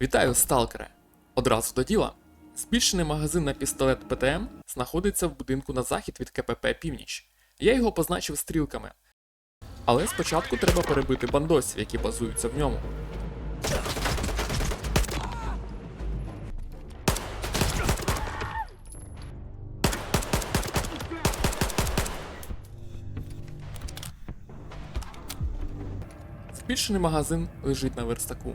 Вітаю, сталкере! Одразу до діла. Збільшений магазин на пістолет ПТМ знаходиться в будинку на захід від КПП Північ. Я його позначив стрілками. Але спочатку треба перебити бандосів, які базуються в ньому. Збільшений магазин лежить на верстаку.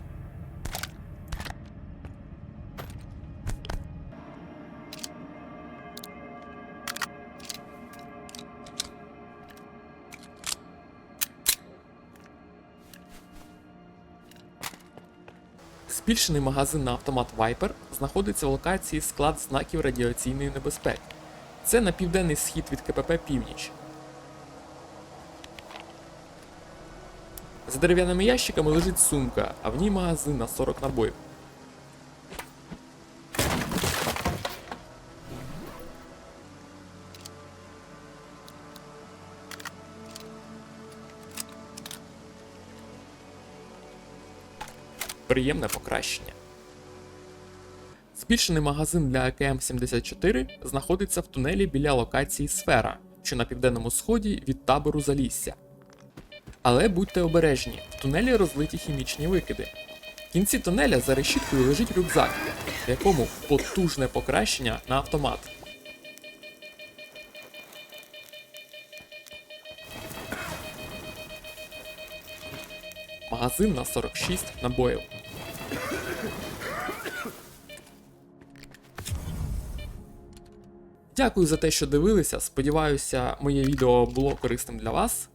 Збільшений магазин на автомат Viper знаходиться в локації склад знаків радіаційної небезпеки. Це на південний схід від КПП Північ. За дерев'яними ящиками лежить сумка, а в ній магазин на 40 набоїв. Приємне покращення. Збільшений магазин для АКМ-74 знаходиться в тунелі біля локації Сфера, що на південному сході від табору Залісся. Але будьте обережні, в тунелі розлиті хімічні викиди. В кінці тунеля за решіткою лежить рюкзак, в якому потужне покращення на автомат. Магазин на 46 набоїв. Дякую за те, що дивилися. Сподіваюся, моє відео було корисним для вас.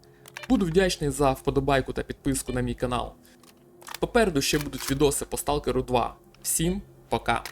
Буду вдячний за вподобайку та підписку на мій канал. Попереду ще будуть відоси по Stalker 2. Всім пока!